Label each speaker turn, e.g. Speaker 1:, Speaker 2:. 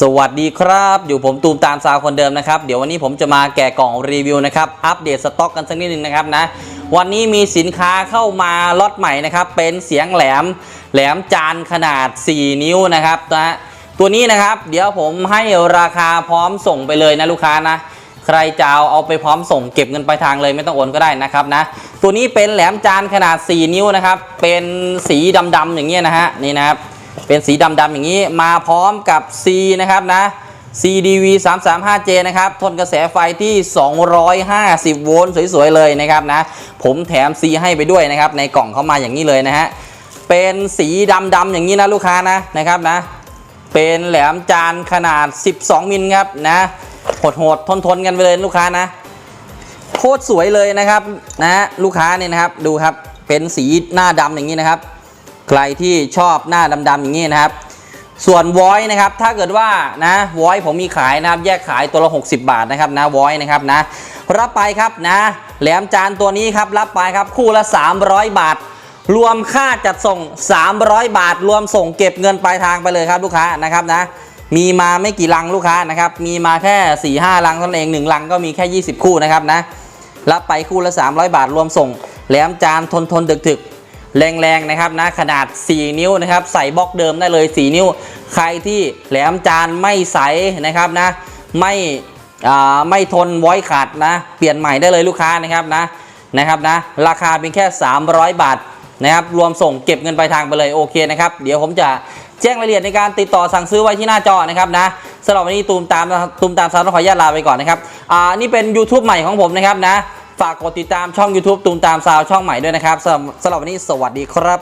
Speaker 1: สวัสดีครับ อยู่ผมตูมตามซาวคนเดิมนะครับ เดี๋ยววันนี้ผมจะมาแกะกล่องรีวิวนะครับ อัปเดตสต็อกกันสักนิดนึงนะครับนะ วันนี้มีสินค้าเข้ามาล็อตใหม่นะครับ เป็นเสียงแหลม แหลมจานขนาด 4 นิ้วนะครับนะตัวนี้นะครับ เดี๋ยวผมให้ราคาพร้อมส่งไปเลยนะลูกค้านะ ใครจะเอาเอาไปพร้อมส่งเก็บเงินปลายทางเลยไม่ต้องโอนก็ได้นะครับนะ ตัวนี้เป็นแหลมจานขนาด 4 นิ้วนะครับ เป็นสีดำๆอย่างเงี้ยนะฮะนี่นะครับ เป็นสีดำๆอย่างนี้มาพร้อมกับ C นะครับนะ CDV 335J นะครับ ทนกระแสไฟที่ 250 โวลต์สวยๆ เลยนะครับนะ ผมแถม C ให้ไปด้วยนะครับ ในกล่องเข้ามาอย่างนี้เลยนะฮะ เป็นสีดำๆอย่างนี้นะลูกค้านะนะครับนะ เป็นแหลมจานขนาด 12 มิลครับนะโหดๆทนๆ กันไปเลยลูกค้านะ โคตรสวยเลยนะครับนะลูกค้าเนี่ยนะครับดูครับ เป็นสีหน้าดำอย่างนี้นะครับ ใครที่ชอบหน้าดำๆอย่างนี้นะครับ ส่วนวอยนะครับ ถ้าเกิดว่านะวอยผมมีขายนะครับ แยกขายตัวละ 60 บาทนะครับนะวอยนะครับนะ รับไปครับนะ แหลมจานตัวนี้ครับรับไปครับคู่ละ 300 บาท รวมค่าจัดส่ง 300 บาท รวมส่งเก็บเงินปลายทางไปเลยครับลูกค้านะครับนะมีมาไม่กี่ลังลูกค้านะครับ มีมาแค่4 5ลังเท่านั้นเอง 1 ลังก็มีแค่ 20 คู่นะครับนะ รับไปคู่ละ 300 บาทรวมส่ง แหลมจานทนทนดึกถึก แรงๆนะครับนะขนาด 4 นิ้วนะครับใส่บล็อกเดิมได้เลย 4 นิ้ว ใครที่แหลมจานไม่ใสนะครับนะไม่ไม่ทนไว้ขาดนะเปลี่ยนใหม่ได้เลยลูกค้านะครับนะนะครับนะราคาเพียงแค่ 300 บาทนะครับรวมส่งเก็บเงินปลายทางไปเลยโอเคนะครับเดี๋ยวผมจะแจ้งรายละเอียดในการติดต่อสั่งซื้อไว้ที่หน้าจอนะครับนะสำหรับวันนี้ตูมตามตูมตามซาวต้องขออนุญาตลาไปก่อนนะครับอ่านี่เป็น YouTube ใหม่ของผมนะครับนะ ฝากกดติดตามช่อง YouTube ตูมตามซาวช่องใหม่ด้วยนะครับสำหรับสำหรับวันนี้สวัสดีครับ